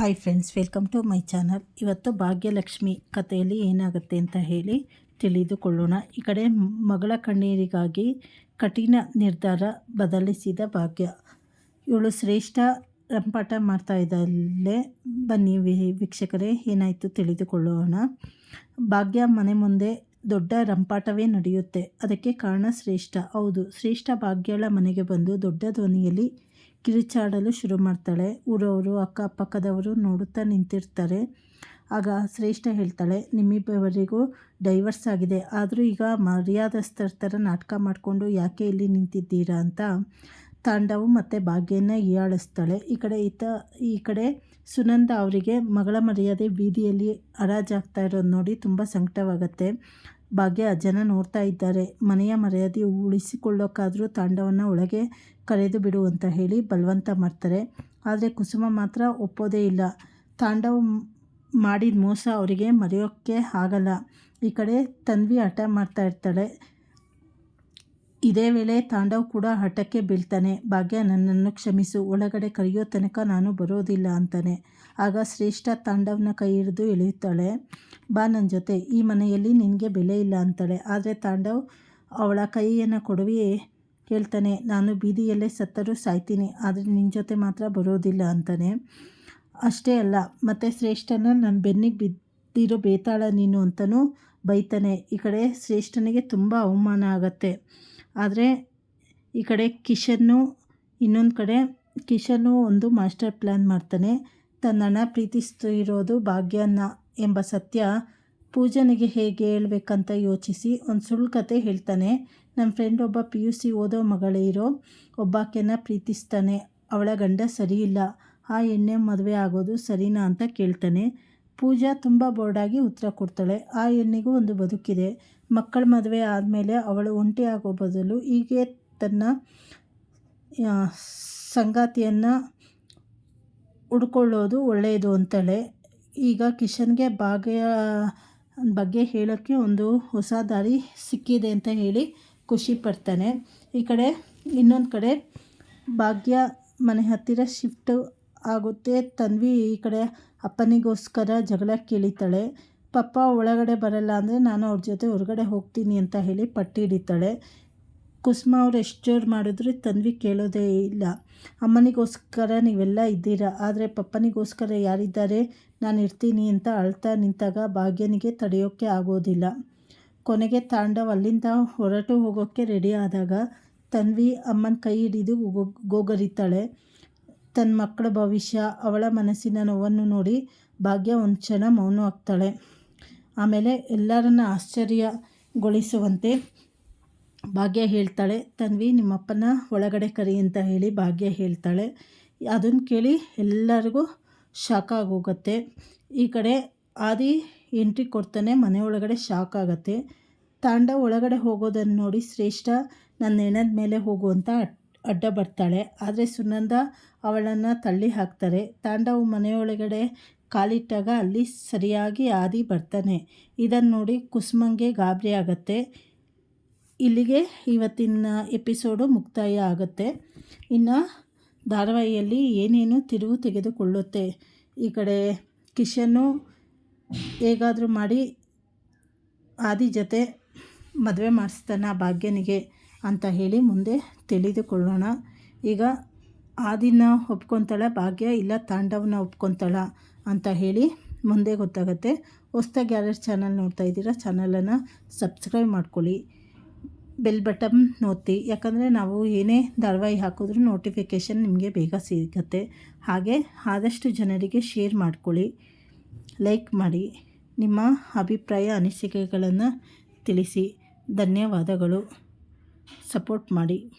Hi friends welcome to my channel ಇವತ್ತು ಭಾಗ್ಯಲಕ್ಷ್ಮಿ ಕಥೆಯಲ್ಲಿ ಏನಾಗುತ್ತೆ ಅಂತ ಹೇಳಿ ತಿಳಿದುಕೊಳ್ಳೋಣ. ಈ ಕಡೆ ಮಗಳ ಕಣ್ಣೀರಿಗಾಗಿ ಕಠಿಣ ನಿರ್ಧಾರ ಬದಲಿಸಿದ ಭಾಗ್ಯ. ಇವಳು ಶ್ರೇಷ್ಠ ರಂಪಾಟ ಮಾಡ್ತಾ ಇದ್ದಲ್ಲೇ ಬನ್ನಿ ವೀಕ್ಷಕರೇ, ಏನಾಯಿತು ತಿಳಿದುಕೊಳ್ಳೋಣ. ಭಾಗ್ಯ ಮನೆ ಮುಂದೆ ದೊಡ್ಡ ರಂಪಾಟವೇ ನಡೆಯುತ್ತೆ. ಅದಕ್ಕೆ ಕಾರಣ ಶ್ರೇಷ್ಠ. ಹೌದು, ಶ್ರೇಷ್ಠ ಭಾಗ್ಯಳ ಮನೆಗೆ ಬಂದು ದೊಡ್ಡ ಧ್ವನಿಯಲ್ಲಿ ಕಿರುಚಾಡಲು ಶುರು ಮಾಡ್ತಾಳೆ. ಊರವರು ಅಕ್ಕಪಕ್ಕದವರು ನೋಡುತ್ತಾ ನಿಂತಿರ್ತಾರೆ. ಆಗ ಶ್ರೇಷ್ಠ ಹೇಳ್ತಾಳೆ, ನಿಮ್ಮಿಬ್ಬರಿಗೂ ಡೈವರ್ಸ್ ಆಗಿದೆ. ಆದರೂ ಈಗ ಮರ್ಯಾದಸ್ಥರ ಥರ ನಾಟಕ ಮಾಡಿಕೊಂಡು ಯಾಕೆ ಇಲ್ಲಿ ನಿಂತಿದ್ದೀರಾ ಅಂತ ತಾಂಡವು ಮತ್ತು ಭಾಗ್ಯನ ಹೀಯಾಳಿಸ್ತಾಳೆ ಈ ಕಡೆ ಈತ, ಈ ಕಡೆ ಸುನಂದ ಅವರಿಗೆ ಮಗಳ ಮರ್ಯಾದೆ ಬೀದಿಯಲ್ಲಿ ಹರಾಜಾಗ್ತಾ ಇರೋದು ನೋಡಿ ತುಂಬ ಸಂಕಟವಾಗತ್ತೆ. ಭಾಗ್ಯ ಜನ ನೋಡ್ತಾ ಇದ್ದಾರೆ. ಮನೆಯ ಮರ್ಯಾದೆ ಉಳಿಸಿಕೊಳ್ಳೋಕ್ಕಾದರೂ ತಾಂಡವನ್ನು ಒಳಗೆ ಕರೆದು ಬಿಡು ಅಂತ ಹೇಳಿ ಬಲವಂತ ಮಾಡ್ತಾರೆ. ಆದರೆ ಕುಸುಮ ಮಾತ್ರ ಒಪ್ಪೋದೇ ಇಲ್ಲ. ತಾಂಡವ ಮಾಡಿದ ಮೋಸ ಅವರಿಗೆ ಮರೆಯೋಕ್ಕೆ ಆಗಲ್ಲ. ಈ ಕಡೆ ತನ್ವಿ ಹಠ ಮಾಡ್ತಾ ಇರ್ತಾಳೆ. ಇದೇ ವೇಳೆ ತಾಂಡವ್ ಕೂಡ ಹಠಕ್ಕೆ ಬೀಳ್ತಾನೆ. ಭಾಗ್ಯ, ನನ್ನನ್ನು ಕ್ಷಮಿಸು. ಒಳಗಡೆ ಕರೆಯೋ ತನಕ ನಾನು ಬರೋದಿಲ್ಲ ಅಂತಾನೆ. ಆಗ ಶ್ರೇಷ್ಠ ತಾಂಡವ್ನ ಕೈ ಹಿಡಿದು ಎಳೆಯುತ್ತಾಳೆ. ಬಾ ನನ್ನ ಜೊತೆ. ಈ ಮನೆಯಲ್ಲಿ ನಿನಗೆ ಬೆಲೆ ಇಲ್ಲ ಅಂತಾಳೆ. ಆದರೆ ತಾಂಡವ್ ಅವಳ ಕೈಯನ್ನು ಕೊಡವಿ ಹೇಳ್ತಾನೆ. ನಾನು ಬೀದಿಯಲ್ಲೇ ಸತ್ತರೂ ಸಾಯ್ತೀನಿ. ಆದರೆ ನಿನ್ನ ಜೊತೆ ಮಾತ್ರ ಬರೋದಿಲ್ಲ ಅಂತಾನೆ. ಅಷ್ಟೇ ಅಲ್ಲ, ಮತ್ತು ಶ್ರೇಷ್ಠನ ನನ್ನ ಬೆನ್ನಿಗೆ ಬಿದ್ದಿರೋ ಬೇತಾಳ ನೀನು ಅಂತಲೂ ಬೈತಾನೆ. ಈ ಕಡೆ ಶ್ರೇಷ್ಠನಿಗೆ ತುಂಬ ಅವಮಾನ ಆಗತ್ತೆ. ಆದರೆ ಈ ಕಡೆ ಕಿಶನ್ನು, ಇನ್ನೊಂದು ಕಡೆ ಕಿಶನ್ನು ಒಂದು ಮಾಸ್ಟರ್ ಪ್ಲ್ಯಾನ್ ಮಾಡ್ತಾನೆ. ತನ್ನಣ್ಣ ಪ್ರೀತಿಸ್ತಿರೋದು ಭಾಗ್ಯನ ಎಂಬ ಸತ್ಯ ಪೂಜನಿಗೆ ಹೇಗೆ ಹೇಳಬೇಕಂತ ಯೋಚಿಸಿ ಒಂದು ಸುಳ್ಳು ಕತೆ ಹೇಳ್ತಾನೆ. ನಮ್ಮ ಫ್ರೆಂಡ್ ಒಬ್ಬ ಪಿ ಯು ಸಿ ಓದೋ ಮಗಳೇ ಇರೋ, ಒಬ್ಬಾಕೆನ ಪ್ರೀತಿಸ್ತಾನೆ. ಅವಳ ಗಂಡ ಸರಿಯಿಲ್ಲ ಆ ಎಣ್ಣೆ ಮದುವೆ ಆಗೋದು ಸರಿನಾ ಅಂತ ಕೇಳ್ತಾನೆ. ಪೂಜಾ ತುಂಬ ಬೋರ್ಡಾಗಿ ಉತ್ತರ ಕೊಡ್ತಾಳೆ. ಆ ಎಣ್ಣೆಗೂ ಒಂದು ಬದುಕಿದೆ. ಮಕ್ಕಳ ಮದುವೆ ಆದಮೇಲೆ ಅವಳು ಒಂಟಿಯಾಗೋ ಬದಲು ಹೀಗೆ ತನ್ನ ಸಂಗಾತಿಯನ್ನು ಹುಡ್ಕೊಳ್ಳೋದು ಒಳ್ಳೆಯದು ಅಂತಾಳೆ. ಈಗ ಕಿಶನ್ಗೆ ಭಾಗ್ಯ, ಬಗ್ಗೆ ಹೇಳೋಕ್ಕೆ ಒಂದು ಹೊಸ ದಾರಿ ಸಿಕ್ಕಿದೆ ಅಂತ ಹೇಳಿ ಖುಷಿ ಪಡ್ತಾನೆ. ಈ ಕಡೆ, ಇನ್ನೊಂದು ಕಡೆ ಭಾಗ್ಯ ಮನೆ ಹತ್ತಿರ ಶಿಫ್ಟ್ ಆಗುತ್ತೆ. ತನ್ವಿ ಈ ಕಡೆ ಅಪ್ಪನಿಗೋಸ್ಕರ ಜಗಳ ಕೇಳಿತಾಳೆ. ಪಪ್ಪ ಒಳಗಡೆ ಬರಲ್ಲ ಅಂದರೆ ನಾನು ಅವ್ರ ಜೊತೆ ಹೊರಗಡೆ ಹೋಗ್ತೀನಿ ಅಂತ ಹೇಳಿ ಪಟ್ಟಿ ಹಿಡಿತಾಳೆ. ಕುಸುಮ ಅವ್ರು ಎಷ್ಟು ಜೋರು ಮಾಡಿದ್ರು ತನ್ವಿ ಕೇಳೋದೇ ಇಲ್ಲ. ಅಮ್ಮನಿಗೋಸ್ಕರ ನೀವೆಲ್ಲ ಇದ್ದೀರಾ? ಆದರೆ ಪಪ್ಪನಿಗೋಸ್ಕರ ಯಾರಿದ್ದಾರೆ? ನಾನು ಇರ್ತೀನಿ ಅಂತ ಅಳ್ತಾ ನಿಂತಾಗ ಭಾಗ್ಯನಿಗೆ ತಡೆಯೋಕ್ಕೆ ಆಗೋದಿಲ್ಲ. ಕೊನೆಗೆ ತಾಂಡವ್ ಅಲ್ಲಿಂದ ಹೊರಟು ಹೋಗೋಕ್ಕೆ ರೆಡಿ ಆದಾಗ ತನ್ವಿ ಅಮ್ಮನ ಕೈ ಹಿಡಿದು ಗೋಗರಿತಾಳೆ. ತನ್ನ ಮಕ್ಕಳ ಭವಿಷ್ಯ, ಅವಳ ಮನಸ್ಸಿನ ನೋವನ್ನು ನೋಡಿ ಭಾಗ್ಯ ಒಂದು ಕ್ಷಣ ಮೌನ ಆಗ್ತಾಳೆ ಆಮೇಲೆ ಎಲ್ಲರನ್ನ ಆಶ್ಚರ್ಯಗೊಳಿಸುವಂತೆ ಭಾಗ್ಯ ಹೇಳ್ತಾಳೆ. ತನ್ವಿ ನಿಮ್ಮಪ್ಪನ ಒಳಗಡೆ ಕರಿ ಅಂತ ಹೇಳಿ ಭಾಗ್ಯ ಹೇಳ್ತಾಳೆ. ಅದನ್ನು ಕೇಳಿ ಎಲ್ಲರಿಗೂ ಶಾಕ್ ಆಗೋಗುತ್ತೆ. ಈ ಕಡೆ ಆದಿ ಎಂಟ್ರಿ ಕೊಡ್ತಾನೆ, ಮನೆ ಒಳಗಡೆ ಶಾಕ್ ಆಗುತ್ತೆ. ತಾಂಡ ಒಳಗಡೆ ಹೋಗೋದನ್ನು ನೋಡಿ ಶ್ರೇಷ್ಠ ನನ್ನ ಹೆಣದ ಮೇಲೆ ಹೋಗುವಂತ ಅಡ್ಡ ಬರ್ತಾಳೆ. ಆದರೆ ಸುನಂದ ಅವಳನ್ನು ತಳ್ಳಿ ಹಾಕ್ತಾರೆ. ತಾಂಡವು ಮನೆಯೊಳಗಡೆ ಕಾಲಿಟ್ಟಾಗ ಅಲ್ಲಿ ಸರಿಯಾಗಿ ಆದಿ ಬರ್ತಾನೆ. ಇದನ್ನು ನೋಡಿ ಕುಸುಮಂಗೆ ಗಾಬರಿ ಆಗುತ್ತೆ. ಇಲ್ಲಿಗೆ ಇವತ್ತಿನ ಎಪಿಸೋಡು ಮುಕ್ತಾಯ ಆಗುತ್ತೆ. ಇನ್ನು ಧಾರಾವಾಹಿಯಲ್ಲಿ ಏನೇನು ತಿರುವು ತೆಗೆದುಕೊಳ್ಳುತ್ತೆ? ಈ ಕಡೆ ಕಿಶನ್ನು ಹೇಗಾದರೂ ಮಾಡಿ ಆದಿ ಜೊತೆ ಮದುವೆ ಮಾಡಿಸ್ತಾನ ಭಾಗ್ಯನಿಗೆ ಅಂತ ಹೇಳಿ ಮುಂದೆ ತಿಳಿದುಕೊಳ್ಳೋಣ. ಈಗ ಆದಿನ ಒಪ್ಕೊತಾಳ, ಭಾಗ್ಯ ಇಲ್ಲ ತಾಂಡವನ ಒಪ್ಕೊತಾಳ. ಅಂತ ಹೇಳಿ ಮುಂದೆ ಗೊತ್ತಾಗುತ್ತೆ. ಹೊಸ್ದಾಗಿ ಯಾರ್ಯಾರು ಚಾನಲ್ ನೋಡ್ತಾ ಇದ್ದೀರಾ ಚಾನಲನ್ನು ಸಬ್ಸ್ಕ್ರೈಬ್ ಮಾಡ್ಕೊಳ್ಳಿ. ಬೆಲ್ ಬಟನ್ ಒತ್ತಿ. ಯಾಕಂದರೆ ನಾವು ಏನೇ ಧಾರಾವಾಹಿ ಹಾಕಿದ್ರೂ ನೋಟಿಫಿಕೇಷನ್ ನಿಮಗೆ ಬೇಗ ಸಿಗುತ್ತೆ. ಹಾಗೆ ಆದಷ್ಟು ಜನರಿಗೆ ಶೇರ್ ಮಾಡ್ಕೊಳ್ಳಿ. ಲೈಕ್ ಮಾಡಿ. ನಿಮ್ಮ ಅಭಿಪ್ರಾಯ, ಅನಿಸಿಕೆಗಳನ್ನು ತಿಳಿಸಿ. ಧನ್ಯವಾದಗಳು. ಸಪೋರ್ಟ್ ಮಾಡಿ.